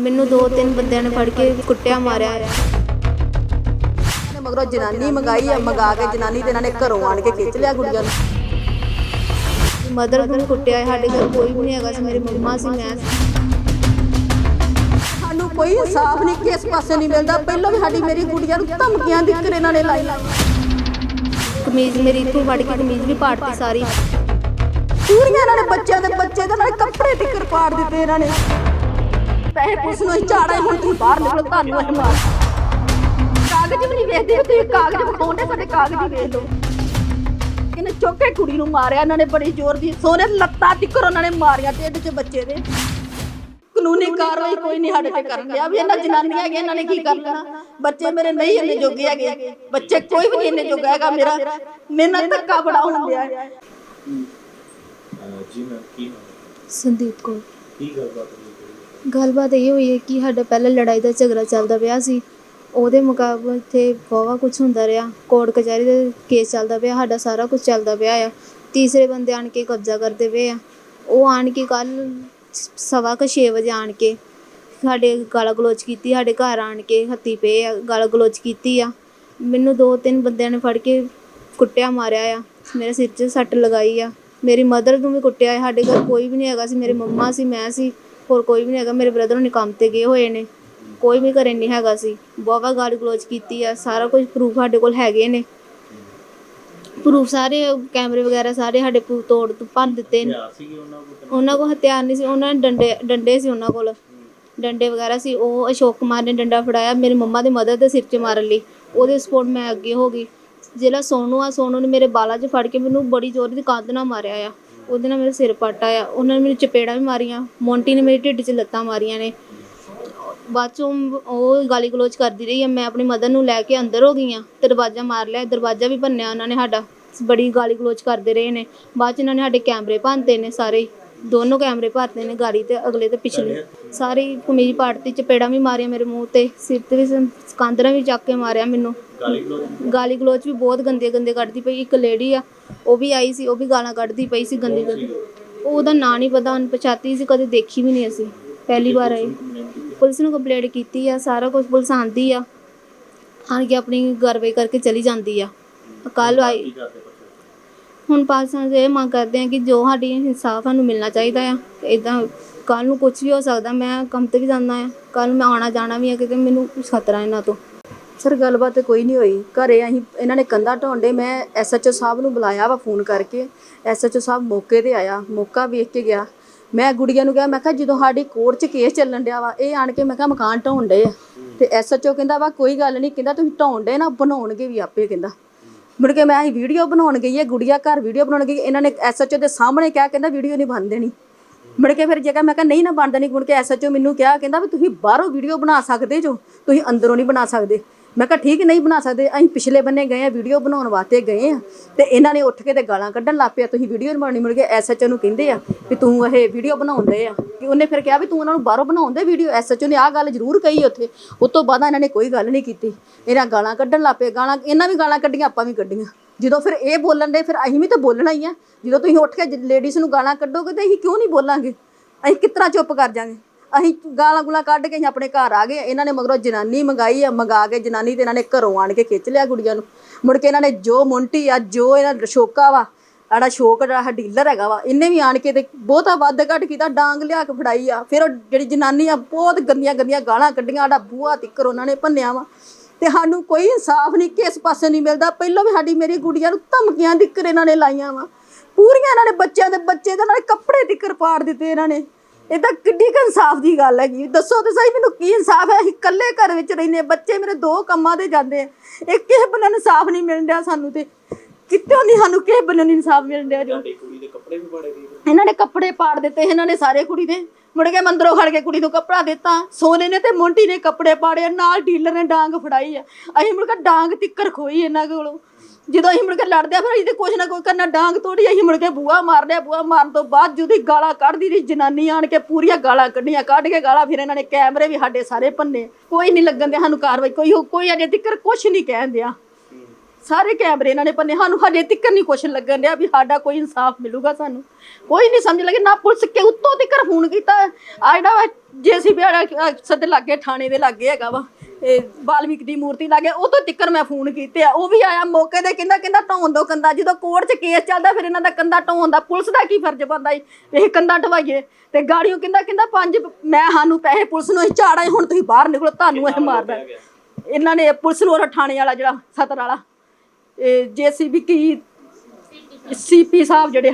ਮੈਨੂੰ ਦੋ ਤਿੰਨ ਬੰਦਿਆਂ ਨੇ ਫੜ ਕੇ ਕੁੱਟਿਆ ਮਾਰਿਆ। ਨੇ ਮਗਰੋਂ ਜਨਾਨੀ ਮੰਗਾਈ ਆ ਮੰਗਾ ਕੇ ਜਨਾਨੀ ਤੇ ਇਹਨਾਂ ਨੇ ਘਰੋਂ ਆਣ ਕੇ ਖਿੱਚ ਲਿਆ ਗੁੜੀਆਂ ਨੂੰ। ਮਦਰ ਨੂੰ ਕੁੱਟਿਆ ਸਾਡੇ ਘਰ ਕੋਈ ਵੀ ਨਹੀਂ ਹੈਗਾ ਸੀ ਮੇਰੀ ਮੰਮਾ ਸੀ ਮੈਂ ਸੀ। ਸਾਨੂੰ ਕੋਈ ਇਨਸਾਫ ਨਹੀਂ ਕਿਸ ਪਾਸੇ ਨਹੀਂ ਮਿਲਦਾ। ਪਹਿਲਾਂ ਵੀ ਸਾਡੀ ਮੇਰੀ ਗੁੜੀਆਂ ਨੂੰ ਧਮਕੀਆਂ ਦਿੱਕਰ ਇਹਨਾਂ ਨੇ ਲਾਈ। ਕਮੀਜ਼ ਮੇਰੀ ਇੱਥੋਂ ਫੜ ਕੇ ਕਮੀਜ਼ ਵੀ ਪਾੜਤੀ ਸਾਰੀ। ਪੂਰੀਆਂ ਇਹਨਾਂ ਨੇ ਬੱਚਿਆਂ ਦੇ ਬੱਚੇ ਦੇ ਨਾਲ ਕੱਪੜੇ ਟਿੱਕਰ ਪਾੜ ਦਿੱਤੇ ਇਹਨਾਂ ਨੇ। ਪੁਲਿਸ ਨੂੰ ਝਾੜਾ ਹੁਣ ਤੁਸੀਂ ਬਾਹਰ ਨਿਕਲੋ ਤੁਹਾਨੂੰ ਅਸੀਂ ਮਾਰ। ਕਾਗਜ਼ ਵੀ ਨਹੀਂ ਵੇਖਦੇ ਤੁਸੀਂ ਕਾਗਜ਼ ਵਿਖਾਉਂਦੇ ਸਾਡੇ ਕਾਗਜ਼ ਹੀ ਵੇਖ ਲਓ। ਇਹਨੇ ਚੁੱਕ ਕੇ ਕੁੜੀ ਨੂੰ ਮਾਰਿਆ ਇਹਨਾਂ ਨੇ ਬੜੀ ਜ਼ੋਰ ਦੀ ਸੋਨੇ ਲੱਤਾਂ ਤਿੱਕਰ ਉਹਨਾਂ ਨੇ ਮਾਰੀਆਂ ਢਿੱਡ 'ਚ ਬੱਚੇ ਦੇ। ਕਾਨੂੰਨੀ ਕਾਰਵਾਈ ਕੋਈ ਨਹੀਂ ਸਾਡੇ ਤੇ ਕਰਨ ਲਿਆ ਵੀ ਇਹਨਾਂ ਜਨਾਨੀਆਂ ਹੈਗੀਆਂ ਇਹਨਾਂ ਨੇ ਕੀ ਕਰ ਲੈਣਾ ਬੱਚੇ ਮੇਰੇ ਨਹੀਂ ਇੰਨੇ ਜੋਗੇ ਹੈਗੇ। ਬੱਚੇ ਕੋਈ ਵੀ ਨਹੀਂ ਇੰਨੇ ਜੋਗਾ ਹੈਗਾ ਮੇਰਾ ਮੇਰੇ ਨਾਲ ਧੱਕਾ ਬੜਾ ਹੁੰਦਿਆ ਹੈ ਜੀ ਮੈਂ ਕੀ? ਸੰਦੀਪ ਕੌਰ। ਕੀ ਗੱਲਬਾਤ? ਗੱਲਬਾਤ ਇਹ ਹੋਈ ਹੈ ਕਿ ਸਾਡਾ ਪਹਿਲਾਂ ਲੜਾਈ ਦਾ ਝਗੜਾ ਚੱਲਦਾ ਪਿਆ ਸੀ। ਉਹਦੇ ਮੁਕਾਬਲੇ ਇੱਥੇ ਬਹੁਤ ਕੁਝ ਹੁੰਦਾ ਰਿਹਾ। ਕੋਰਟ ਕਚਹਿਰੀ ਦੇ ਕੇਸ ਚੱਲਦਾ ਪਿਆ। ਸਾਡਾ ਸਾਰਾ ਕੁਝ ਚੱਲਦਾ ਪਿਆ ਆ। ਤੀਸਰੇ ਬੰਦੇ ਆਣ ਕੇ ਕਬਜ਼ਾ ਕਰਦੇ ਪਏ ਆ। ਉਹ ਆਣ ਕੇ ਕੱਲ ਸਵਾ ਕੁ ਛੇ ਵਜੇ ਆਣ ਕੇ ਸਾਡੇ ਗਾਲਾਂ ਗਲੋਚ ਕੀਤੀ, ਸਾਡੇ ਘਰ ਆਣ ਕੇ ਹੱਤੀ ਪਏ ਆ, ਗਾਲਾਂ ਗਲੋਚ ਕੀਤੀ ਆ। ਮੈਨੂੰ ਦੋ ਤਿੰਨ ਬੰਦਿਆਂ ਨੇ ਫੜ ਕੇ ਕੁੱਟਿਆ, ਮਾਰਿਆ ਆ। ਮੇਰੇ ਸਿਰ 'ਚ ਸੱਟ ਲਗਾਈ ਆ। ਮੇਰੀ ਮਦਰ ਨੂੰ ਵੀ ਕੁੱਟਿਆ ਸਾਡੇ ਘਰ ਕੋਈ ਵੀ ਨਹੀਂ ਹੈਗਾ ਸੀ। ਮੇਰੇ ਮੰਮਾ ਸੀ, ਮੈਂ ਸੀ। ਹੋਰ ਕੋਈ ਵੀ ਨਹੀਂ ਹੈਗਾ। ਮੇਰੇ ਬ੍ਰਦਰ ਨੇ ਕੰਮ ਤੇ ਗਏ ਹੋਏ ਨੇ। ਕੋਈ ਵੀ ਘਰੇ ਨਹੀਂ ਹੈਗਾ ਸੀ। ਬਹੁਤ ਗਾਲ ਗਲੋਚ ਕੀਤੀ ਆ। ਸਾਰਾ ਕੁਝ ਪ੍ਰੂਫ ਸਾਡੇ ਕੋਲ ਹੈਗੇ ਨੇ। ਪ੍ਰੂਫ ਸਾਰੇ ਕੈਮਰੇ ਵਗੈਰਾ ਸਾਰੇ ਸਾਡੇ proof ਤੋੜ ਭੰਨ ਦਿੱਤੇ ਨੇ। ਹਥਿਆਰ ਸੀਗੇ ਉਹਨਾਂ ਕੋਲ ਉਹਨਾਂ ਕੋਲ ਹਥਿਆਰ ਨਹੀਂ ਸੀ। ਉਹਨਾਂ ਨੇ ਡੰਡੇ ਡੰਡੇ ਸੀ ਉਹਨਾਂ ਕੋਲ। ਡੰਡੇ ਵਗੈਰਾ ਸੀ। ਉਹ ਅਸ਼ੋਕ ਕੁਮਾਰ ਨੇ ਡੰਡਾ ਫੜਾਇਆ ਮੇਰੇ ਮੰਮਾ ਦੇ ਮਦਰ ਦੇ ਸਿਰ 'ਚ ਮਾਰਨ ਲਈ। ਉਹਦੇ ਸਪੋਰਟ ਮੈਂ ਅੱਗੇ ਹੋ ਗਈ। ਜਿਹੜਾ ਸੋਨੂ ਆ, ਸੋਨੂ ਨੇ ਮੇਰੇ ਬਾਲਾਂ 'ਚ ਫੜ ਕੇ ਮੈਨੂੰ ਬੜੀ ਜ਼ੋਰ ਦੀ ਕੰਧ ਨਾਲ ਮਾਰਿਆ ਆ। ਉਹਦੇ ਨਾਲ ਮੇਰਾ ਸਿਰ ਪੱਟ ਆਇਆ ਉਹਨਾਂ ਨੇ ਮੈਨੂੰ ਚਪੇੜਾਂ ਵੀ ਮਾਰੀਆਂ। ਮੋਂਟੀ ਨੇ ਮੇਰੇ ਢਿੱਡ 'ਚ ਲੱਤਾਂ ਮਾਰੀਆਂ ਨੇ। ਬਾਅਦ ਚੋਂ ਉਹ ਗਾਲੀ ਗਲੋਚ ਕਰਦੀ ਰਹੀ ਆ। ਮੈਂ ਆਪਣੀ ਮਦਰ ਨੂੰ ਲੈ ਕੇ ਅੰਦਰ ਹੋ ਗਈ ਹਾਂ ਅਤੇ ਦਰਵਾਜ਼ਾ ਮਾਰ ਲਿਆ। ਦਰਵਾਜ਼ਾ ਵੀ ਭੰਨਿਆ ਉਹਨਾਂ ਨੇ ਸਾਡਾ। ਬੜੀ ਗਾਲੀ ਗਲੋਚ ਕਰਦੇ ਰਹੇ ਨੇ। ਬਾਅਦ ਚ ਇਹਨਾਂ ਨੇ ਸਾਡੇ ਕੈਮਰੇ ਭੰਨਤੇ ਨੇ ਸਾਰੇ। ਦੋਨੋਂ ਕੈਮਰੇ ਭਰਤੇ ਨੇ ਗਾੜੀ ਤੇ ਅਗਲੇ ਤੇ ਪਿਛਲੇ। ਸਾਰੀ ਕਮੀਜ਼ ਪਾੜਤੀ ਚਪੇੜਾਂ ਵੀ ਮਾਰੀਆਂ ਮੇਰੇ ਮੂੰਹ ਤੇ ਸਿਰ ਤੇ ਵੀ ਕਾਂਦਰਾ ਵੀ ਚੱਕ ਕੇ ਮਾਰਿਆ ਮੈਨੂੰ। ਗਾਲੀ ਗਲੋਚ ਗਾਲੀ ਗਲੋਚ ਵੀ ਬਹੁਤ ਗੰਦੇ ਗੰਦੇ ਕੱਢਦੀ ਪਈ ਇੱਕ ਲੇਡੀ ਆ ਉਹ ਵੀ ਆਈ ਸੀ ਉਹ ਵੀ ਗਾਲਾਂ ਕੱਢਦੀ ਪਈ ਸੀ ਗੰਦੀ ਗੰਦੀ। ਉਹਦਾ ਨਾਂ ਨਹੀਂ ਪਤਾ ਅਣਪਛਾਤੀ ਸੀ ਕਦੇ ਦੇਖੀ ਵੀ ਨਹੀਂ ਅਸੀਂ ਪਹਿਲੀ ਵਾਰ ਆਈ ਪੁਲਿਸ ਨੂੰ ਕੰਪਲੇਂਟ ਕੀਤੀ ਆ ਸਾਰਾ ਕੁਝ ਪੁਲਿਸ ਆਂਦੀ ਆ ਆਣ ਕੇ ਆਪਣੀ ਕਾਰਵਾਈ ਕਰਕੇ ਚਲੀ ਜਾਂਦੀ ਆ। ਕੱਲ ਆਈ ਹੁਣ ਪਾਕਿਸਤਾਨ ਦੇ ਇਹ ਮੰਗ ਕਰਦੇ ਆ ਕਿ ਜੋ ਸਾਡੀ ਇਨਸਾਫ ਸਾਨੂੰ ਮਿਲਣਾ ਚਾਹੀਦਾ ਆ ਇਦਾਂ ਕੱਲ ਨੂੰ ਕੁਝ ਵੀ ਹੋ ਸਕਦਾ, ਮੈਂ ਕੰਮ ਤੇ ਵੀ ਜਾਂਦਾ ਆ ਕੱਲ ਨੂੰ ਮੈਂ ਆਉਣਾ ਜਾਣਾ ਵੀ ਆ ਕਿਤੇ, ਮੈਨੂੰ ਕੁਛ ਖਤਰਾ ਇਹਨਾਂ ਤੋਂ। ਸਰ, ਗੱਲਬਾਤ ਕੋਈ ਨਹੀਂ ਹੋਈ। ਘਰੇ ਅਸੀਂ, ਇਹਨਾਂ ਨੇ ਕੰਧਾ ਢਾਉਂਦੇ ਮੈਂ ਐਸਐਚਓ ਸਾਹਿਬ ਨੂੰ ਬੁਲਾਇਆ ਵਾ ਫੋਨ ਕਰਕੇ। ਐਸਐਚਓ ਸਾਹਿਬ ਮੌਕੇ ਤੇ ਆਇਆ, ਮੌਕਾ ਵੇਖ ਕੇ ਗਿਆ। ਮੈਂ ਗੁੜੀਆਂ ਨੂੰ ਕਿਹਾ, ਮੈਂ ਕਿਹਾ ਜਦੋਂ ਸਾਡੀ ਕੋਰਟ 'ਚ ਕੇਸ ਚੱਲਣ ਡਿਆ ਵਾ, ਇਹ ਆਣ ਕੇ ਮੈਂ ਕਿਹਾ ਮਕਾਨ ਢਾਉਣ ਡੇ ਆ। ਤੇ ਐਸਐਚਓ ਕਹਿੰਦਾ ਵਾ, ਕੋਈ ਗੱਲ ਨਹੀਂ, ਕਹਿੰਦਾ ਤੁਸੀਂ ਢਾਉਣ ਡੇ ਨਾ, ਬਣਾਉਣਗੇ ਵੀ ਆਪੇ, ਕਹਿੰਦਾ। ਮੁੜ ਕੇ ਮੈਂ ਅਸੀਂ ਵੀਡੀਓ ਬਣਾਉਣ ਗਈ ਹੈ ਗੁੜੀਆ ਘਰ ਵੀਡੀਓ ਬਣਾਉਣ ਗਈ, ਇਹਨਾਂ ਨੇ ਐਸਐਚਓ ਦੇ ਸਾਹਮਣੇ ਕਿਹਾ ਕਹਿੰਦਾ ਵੀਡੀਓ ਨਹੀਂ ਬਣ ਦੇਣੀ। ਮੁੜ ਕੇ ਫਿਰ ਜਗ੍ਹਾ ਮੈਂ ਕਿਹਾ ਨਹੀਂ ਨਾ ਬਣਦਾ ਨਹੀਂ ਮੁੜ ਕੇ ਐਸਐਚਓ ਮੈਨੂੰ ਕਿਹਾ, ਕਹਿੰਦਾ ਵੀ ਤੁਸੀਂ ਬਾਹਰੋਂ ਵੀਡੀਓ ਬਣਾ ਸਕਦੇ ਜੋ, ਤੁਸੀਂ ਅੰਦਰੋਂ ਨਹੀਂ ਬਣਾ ਸਕਦੇ। ਮੈਂ ਕਿਹਾ, ਠੀਕ, ਨਹੀਂ ਬਣਾ ਸਕਦੇ। ਅਸੀਂ ਪਿਛਲੇ ਬੰਨੇ ਗਏ ਆ ਵੀਡੀਓ ਬਣਾਉਣ ਵਾਸਤੇ ਗਏ ਆ ਤੇ ਇਹਨਾਂ ਨੇ ਉੱਠ ਕੇ ਤੇ ਗਾਲਾਂ ਕੱਢਣ ਲੱਗ ਪਿਆ। ਤੁਸੀਂ ਵੀਡੀਓ ਬਣਾਉਣੀ ਮੁੜ ਕੇ ਐਸਐਚਓ ਨੂੰ ਕਹਿੰਦੇ ਆ ਵੀ ਤੂੰ ਇਹ ਵੀਡੀਓ ਬਣਾਉਂਦੇ ਆ। ਕਿ ਉਹਨੇ ਫਿਰ ਕਿਹਾ ਵੀ ਤੂੰ ਉਹਨਾਂ ਨੂੰ ਬਾਹਰੋਂ ਬਣਾਉਂਦੇ ਵੀਡੀਓ। ਐਸਐਚਓ ਨੇ ਆਹ ਗੱਲ ਜ਼ਰੂਰ ਕਹੀ ਉੱਥੇ। ਉਸ ਤੋਂ ਬਾਅਦ ਇਹਨਾਂ ਨੇ ਕੋਈ ਗੱਲ ਨਹੀਂ ਕੀਤੀ। ਇਹਨਾਂ ਗਾਲਾਂ ਕੱਢਣ ਲੱਗ ਪਏ। ਗਾਲਾਂ, ਇਹਨਾਂ ਵੀ ਗਾਲਾਂ ਕੱਢੀਆਂ, ਆਪਾਂ ਵੀ ਕੱਢੀਆਂ। ਜਦੋਂ ਫਿਰ ਇਹ ਬੋਲਣ ਦੇ, ਫਿਰ ਅਸੀਂ ਵੀ ਤਾਂ ਬੋਲਣਾ ਹੀ ਆ। ਜਦੋਂ ਤੁਸੀਂ ਉੱਠ ਕੇ ਲੇਡੀਜ਼ ਨੂੰ ਗਾਲਾਂ ਕੱਢੋਗੇ ਤੇ ਅਸੀਂ ਕਿਉਂ ਨਹੀਂ ਬੋਲਾਂਗੇ? ਅਸੀਂ ਕਿਸ ਤਰ੍ਹਾਂ ਚੁੱਪ ਕਰ ਜਾਾਂਗੇ? ਅਸੀਂ ਗਾਲਾਂ ਗੁਲਾਂ ਕੱਢ ਕੇ ਅਸੀਂ ਆਪਣੇ ਘਰ ਆ ਗਏ। ਇਹਨਾਂ ਨੇ ਮਗਰੋਂ ਜਨਾਨੀ ਮੰਗਾਈ ਆ, ਮੰਗਾ ਕੇ ਜਨਾਨੀ ਤੇ ਇਹਨਾਂ ਨੇ ਘਰੋਂ ਆਣ ਕੇ ਖਿੱਚ ਲਿਆ ਗੁੜੀਆਂ ਨੂੰ। ਮੁੜ ਕੇ ਇਹਨਾਂ ਨੇ ਜੋ ਮੁੰਟੀ ਆ, ਜੋ ਇਹਨਾਂ ਦਾ ਸ਼ੋਕਾ ਵਾ ਆੜਾ ਸ਼ੋਕ, ਜਿਹੜਾ ਡੀਲਰ ਹੈਗਾ ਵਾ, ਇਹਨੇ ਵੀ ਆਣ ਕੇ ਤੇ ਬਹੁਤਾ ਵੱਧ ਘੱਟ ਕੀਤਾ, ਡਾਂਗ ਲਿਆ ਕੇ ਫੜਾਈ ਆ। ਫਿਰ ਉਹ ਜਿਹੜੀ ਜਨਾਨੀ ਆ, ਬਹੁਤ ਗੰਦੀਆਂ ਗੰਦੀਆਂ ਗਾਲਾਂ ਕੱਢੀਆਂ ਆੜਾ ਬੂਹਾ ਤਿੱਕਰ ਉਹਨਾਂ ਨੇ ਭੰਨਿਆ ਵਾ। ਤੇ ਸਾਨੂੰ ਕੋਈ ਇਨਸਾਫ ਨਹੀਂ, ਕਿਸ ਪਾਸੇ ਨਹੀਂ ਮਿਲਦਾ। ਪਹਿਲਾਂ ਵੀ ਸਾਡੀ ਮੇਰੀ ਗੁੜੀਆਂ ਨੂੰ ਧਮਕੀਆਂ ਦਿੱਕਰ ਇਹਨਾਂ ਨੇ ਲਾਈਆਂ ਵਾ। ਪੂਰੀਆਂ ਇਹਨਾਂ ਨੇ ਬੱਚਿਆਂ ਦੇ ਬੱਚੇ ਦੇ ਨਾਲ ਕੱਪੜੇ ਤਿੱਕਰ ਪਾੜ ਦਿੱਤੇ ਇਹਨਾਂ ਨੇ। ਇਹ ਤਾਂ ਕਿੱਡੀ ਕੁ ਇਨਸਾਫ ਦੀ ਗੱਲ ਹੈਗੀ ਦੱਸੋ ਤੇ ਸਹੀ ਮੈਨੂੰ ਕੀ ਇਨਸਾਫ ਹੈ? ਅਸੀਂ ਇਕੱਲੇ ਘਰ ਵਿੱਚ ਰਹਿੰਦੇ ਬੱਚੇ ਮੇਰੇ ਦੋ ਕੰਮਾਂ ਦੇ ਜਾਂਦੇ ਆ। ਇਹ ਕਿਸੇ ਬੰਨੇ ਇਨਸਾਫ ਨਹੀਂ ਮਿਲਣ ਡਿਆ ਸਾਨੂੰ ਤੇ ਕਿੱਥੋਂ ਨਹੀਂ ਸਾਨੂੰ ਕਿਸੇ ਬੰਨੇ ਨਹੀਂ ਇਨਸਾਫ ਮਿਲਣ ਡਿਆ ਜੋ। ਤੁਹਾਡੀ ਕੁੜੀ ਦੇ ਕੱਪੜੇ ਵੀ ਪਾੜੇ ਗਏ ਇਹਨਾਂ ਨੇ ਕੱਪੜੇ ਪਾੜ ਦਿੱਤੇ ਇਹਨਾਂ ਨੇ ਸਾਰੇ ਕੁੜੀ ਦੇ। ਮੁੜ ਕੇ ਮੰਦਰੋਂ ਖੜ ਕੇ ਕੁੜੀ ਨੂੰ ਕੱਪੜਾ ਦਿੱਤਾ। ਸੋਨੇ ਨੇ ਤੇ ਮੋਂਟੀ ਨੇ ਕੱਪੜੇ ਪਾੜੇ ਨਾਲ ਡੀਲਰ ਨੇ ਡਾਂਗ ਫੜਾਈ ਆ। ਅਸੀਂ ਮੁੜ ਕੇ ਡਾਂਗ ਤਿੱਕਰ ਖੋਈ ਇਹਨਾਂ ਕੋਲੋਂ। ਜਦੋਂ ਅਸੀਂ ਮੁੜ ਕੇ ਲੜਦੇ ਆ, ਫਿਰ ਅਸੀਂ ਤੇ ਕੁਛ ਨਾ ਕੋਈ ਕਰਨਾ, ਡਾਂਗ ਤੋੜੀ, ਅਸੀਂ ਮੁੜ ਕੇ ਬੂਆ ਮਾਰਦੇ ਆ ਬੂਆ ਮਾਰਨ ਤੋਂ ਬਾਅਦ ਜੁਦੀ ਗਾਲਾਂ ਕੱਢਦੀ ਰਹੀ, ਜਨਾਨੀ ਆਣ ਕੇ ਪੂਰੀਆਂ ਗਾਲਾਂ ਕੱਢੀਆਂ, ਕੱਢ ਕੇ ਗਾਲਾਂ, ਫਿਰ ਇਹਨਾਂ ਨੇ ਕੈਮਰੇ ਵੀ ਸਾਡੇ ਸਾਰੇ ਭੰਨੇ। ਕੋਈ ਨਹੀਂ ਲੱਗਣ ਦੇ ਸਾਨੂੰ ਕਾਰਵਾਈ, ਕੋਈ ਕੋਈ ਅਜੇ ਤੱਕ ਕੁਛ ਨਹੀਂ ਕਹਿਣ ਦਿਆ। ਸਾਰੇ ਕੈਮਰੇ ਇਹਨਾਂ ਨੇ ਪੰਨੇ ਸਾਨੂੰ ਹਜੇ ਤੱਕ ਨਹੀਂ ਕੁਛ ਲੱਗਣ ਡਿਆ ਵੀ ਸਾਡਾ ਕੋਈ ਇਨਸਾਫ ਮਿਲੂਗਾ ਸਾਨੂੰ। ਕੋਈ ਨਹੀਂ ਸਮਝ ਲੱਗੇ, ਨਾ ਪੁਲਿਸ ਕੇ ਉੱਤੋਂ ਤੱਕ ਫੋਨ ਕੀਤਾ। ਆ ਜਿਹੜਾ ਜੇਸੀਬੀ ਵਾਲਾ ਸਦੇ ਲੱਗੇ, ਥਾਣੇ ਦੇ ਲੱਗੇ ਹੈਗਾ ਵਾ। ਇਹ ਬਾਲਮੀਕ ਦੀ ਮੂਰਤੀ ਲੱਗੇ ਉਹ ਤੋਂ ਤੱਕ ਮੈਂ ਫੋਨ ਕੀਤੇ ਆ ਉਹ ਵੀ ਆਇਆ ਮੌਕੇ ਤੇ ਕਹਿੰਦਾ ਕਹਿੰਦਾ ਢਾਉਣ ਦੋ ਕੰਦਾ ਜਦੋਂ ਕੋਰਟ 'ਚ ਕੇਸ ਚੱਲਦਾ ਫਿਰ ਇਹਨਾਂ ਦਾ ਕੰਦਾ ਢਾਉਣ ਦਾ ਪੁਲਿਸ ਦਾ ਕੀ ਫਰਜ਼ ਬਣਦਾ ਈ ਇਹ ਕੰਦਾ ਢਵਾਈਏ ਤੇ ਗਾੜੀਆਂ ਕਹਿੰਦਾ ਕਹਿੰਦਾ ਪੰਜ ਮੈਂ ਸਾਨੂੰ ਪੈਸੇ ਪੁਲਿਸ ਨੂੰ ਅਸੀਂ ਝਾੜਾ ਹੁਣ ਤੁਸੀਂ ਬਾਹਰ ਨਿਕਲੋ ਤੁਹਾਨੂੰ ਇਹ ਮਾਰਦਾ ਇਹਨਾਂ ਨੇ ਪੁਲਿਸ ਨੂੰ ਉਹ ਵਾਲਾ ਜਿਹੜਾ ਸਤਰ ਵਾਲਾ ਇਹ ਜੇਸੀਬੀ ਕੀ ਸੀਪੀ ਸਾਹਿਬ ਜਿਹੜੇ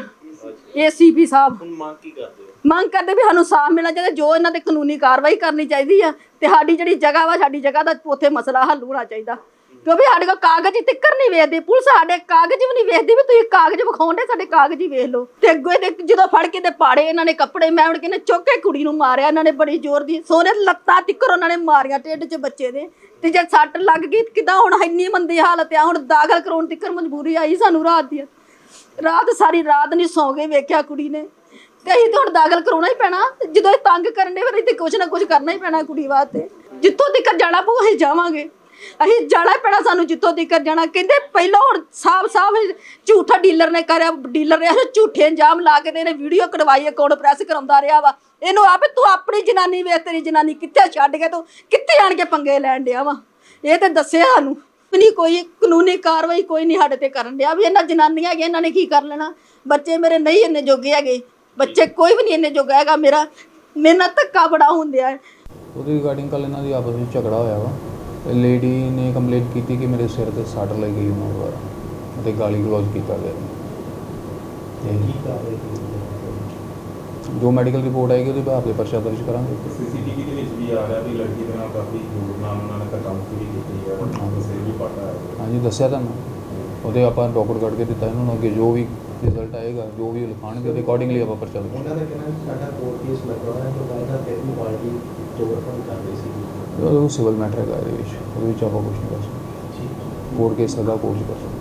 ਏਸੀਪੀ ਸਾਹਿਬ। ਹੁਣ ਮੰਗ ਕੀ ਕਰਦੇ ਹੋ? ਮੰਗ ਕਰਦੇ ਵੀ ਸਾਨੂੰ ਸਾਫ਼ ਮਿਲਣਾ ਚਾਹੀਦਾ ਜੋ ਇਹਨਾਂ ਤੇ ਕਾਨੂੰਨੀ ਕਾਰਵਾਈ ਕਰਨੀ ਚਾਹੀਦੀ ਆ ਤੇ ਸਾਡੀ ਜਿਹੜੀ ਜਗ੍ਹਾ ਵਾ ਸਾਡੀ ਜਗ੍ਹਾ ਦਾ ਉੱਥੇ ਮਸਲਾ ਹੱਲ ਹੋਣਾ ਚਾਹੀਦਾ। ਕਿਉਂਕਿ ਸਾਡੇ ਕੋਲ ਕਾਗਜ਼ ਤਿੱਕਰ ਨਹੀਂ ਵੇਖਦੇ ਪੁਲਿਸ ਸਾਡੇ ਕਾਗਜ਼ ਵੀ ਨਹੀਂ ਵੇਖਦੀ ਵੀ ਤੁਸੀਂ ਕਾਗਜ਼ ਵਿਖਾਉਂਦੇ ਸਾਡੇ ਕਾਗਜ਼ ਹੀ ਵੇਖ ਲਓ। ਤੇ ਅੱਗੇ ਦੇ ਜਦੋਂ ਫੜ ਕੇ ਤੇ ਪਾੜੇ ਇਹਨਾਂ ਨੇ ਕੱਪੜੇ ਮੈਂ ਹੁਣ ਕਿਨੇ ਚੁੱਕ ਕੇ ਕੁੜੀ ਨੂੰ ਮਾਰਿਆ ਇਹਨਾਂ ਨੇ ਬੜੀ ਜ਼ੋਰ ਦੀ ਸੋਨੇ ਲੱਤਾਂ ਤਿੱਕਰ ਉਹਨਾਂ ਨੇ ਮਾਰੀਆਂ ਢਿੱਡ 'ਚ ਬੱਚੇ ਦੇ। ਤੇ ਜੇ ਸੱਟ ਲੱਗ ਗਈ ਕਿਦਾਂ ਹੁਣ ਇੰਨੀ ਮੰਦੀ ਹਾਲਤ ਆ ਹੁਣ ਦਾਖਲ ਕਰਾਉਣ ਤਿੱਕਰ ਮਜਬੂਰੀ ਆਈ ਸਾਨੂੰ ਰਾਤ ਦੀ। ਰਾਤ ਸਾਰੀ ਰਾਤ ਨਹੀਂ ਸੌਂ ਗਏ ਵੇਖਿਆ ਕੁੜੀ ਨੇ। ਤੇ ਅਸੀਂ ਤਾਂ ਹੁਣ ਦਾਖਲ ਕਰਾਉਣਾ ਹੀ ਪੈਣਾ। ਜਦੋਂ ਇਹ ਤੰਗ ਕਰਨ ਦੇ ਫਿਰ ਅਸੀਂ ਕੁਝ ਨਾ ਕੁਝ ਕਰਨਾ ਹੀ ਪੈਣਾ ਕੁੜੀ ਵਾਸਤੇ। ਜਿੱਥੋਂ ਤੱਕ ਜਾਣਾ ਪਊ, ਅਸੀਂ ਜਾਵਾਂਗੇ। ਅਸੀਂ ਜਾਣਾ ਹੀ ਪੈਣਾ ਸਾਨੂੰ ਜਿੱਥੋਂ ਤੱਕ ਜਾਣਾ। ਕਹਿੰਦੇ ਪਹਿਲਾਂ ਹੁਣ ਸਾਫ਼ ਸਾਫ਼ ਝੂਠਾ ਡੀਲਰ ਨੇ ਕਰਿਆ, ਡੀਲਰ ਨੇ ਝੂਠੇ ਇੰਜਾਮ ਲਾ ਕੇ ਤੇ ਇਹਨੇ ਵੀਡੀਓ ਕਢਵਾਈ ਅਕਾਊਂਟ ਪ੍ਰੈਸ ਕਰਾਉਂਦਾ ਰਿਹਾ ਵਾ। ਇਹਨੂੰ ਆਪੇ ਤੂੰ ਆਪਣੀ ਜਨਾਨੀ ਵੇਖ, ਤੇਰੀ ਜਨਾਨੀ ਕਿੱਥੇ ਛੱਡ ਕੇ ਤੂੰ ਕਿੱਥੇ ਆਣ ਕੇ ਪੰਗੇ ਲੈਣ ਡਿਆ ਵਾ? ਇਹ ਤੇ ਦੱਸਿਆ ਸਾਨੂੰ। ਨਹੀਂ ਕੋਈ ਕਾਨੂੰਨੀ ਕਾਰਵਾਈ ਕੋਈ ਨਹੀਂ ਸਾਡੇ ਤੇ ਕਰਨ ਡਿਆ ਵੀ ਇਹਨਾਂ ਜਨਾਨੀਆਂ ਹੈਗੀਆਂ ਇਹਨਾਂ ਨੇ ਕੀ ਕਰ ਲੈਣਾ? ਬੱਚੇ ਮੇਰੇ ਨਹੀਂ ਇੰਨੇ ਜੋਗੇ ਹੈਗੇ। ਬੱਚੇ ਕੋਈ ਵੀ ਨਹੀਂ ਇੰਨੇ ਜੋਗਾ ਹੈਗਾ। ਮੇਰਾ ਮੇਰੇ ਨਾਲ ਧੱਕਾ ਬੜਾ ਹੁੰਦਿਆ ਹੈ। ਉਹਦੀ ਰਿਗਾਰਡਿੰਗ ਕੱਲ ਇਹਨਾਂ ਦੀ ਆਪਸ ਵਿੱਚ ਝਗੜਾ ਹੋਇਆ ਵਾ। ਲੇਡੀ ਨੇ ਕੰਪਲੇਂਟ ਕੀਤੀ ਕਿ ਮੇਰੇ ਸਿਰ ਤੇ ਸੱਟ ਲੱਗ ਗਈ ਉਹਨਾਂ ਦੁਆਰਾ ਅਤੇ ਗਾਲੀ ਗਲੋਚ ਕੀਤਾ ਗਿਆ। ਤੇ ਜੋ ਮੈਡੀਕਲ ਰਿਪੋਰਟ ਆਏਗੀ ਉਹਦੇ ਬਾਅਦ ਤੇ ਪਰਚਾ ਦਰਜ ਕਰਾਂਗੇ। ਵੀ ਆ ਰਿਹਾ ਵੀ ਲੜਕੀ ਦੇ ਨਾਲ ਕਾਫੀ ਦੂਰ ਨਾਲ ਉਹਨਾਂ ਨੇ ਤਾਂ ਕੰਮ ਵੀ ਕੀਤੀ ਹੈ ਉਹਦਾ ਸਿਰ ਵੀ ਪਟਾ ਹੈ। ਹਾਂਜੀ ਦੱਸਿਆ ਤੁਹਾਨੂੰ? ਉਹਦੇ ਆਪਾਂ ਡਾਕੂਮੈਂਟ ਕੱਢ ਕੇ ਦਿੱਤਾ ਇਹਨਾਂ ਨੂੰ ਅੱਗੇ ਜੋ ਵੀ ਰਿਜ਼ਲਟ ਆਏਗਾ ਜੋ ਵੀ ਲਿਖਾਣਗੇ ਉਹਦੇ ਅਕੋਰਡਿੰਗਲੀ ਆਪਾਂ ਪਰਚਾ ਦਰਜ ਉਹਨਾਂ ਦਾ ਕਹਿਣਾ ਸਾਡਾ ਕੋਰਟ ਕੇਸ ਲੱਗਾ ਹੋਇਆ ਹੈ ਪਰ ਇਹਦਾ ਪਹਿਲੀ ਪਾਰਟੀ ਜੋਗਰਫਨ ਕਰ ਰਹੀ ਸੀ। ਉਹ ਸਿਵਲ ਮੈਟਰ ਹੈਗਾ ਇਹਦੇ ਵਿੱਚ ਉਹਦੇ ਵਿੱਚ ਆਪਾਂ ਕੁਝ ਨਹੀਂ ਕਰ ਸਕਦੇ। ਕੋਰਟ ਕੇਸ ਹੈਗਾ ਕੋਰਟ ਕਰ ਸਕਦੇ।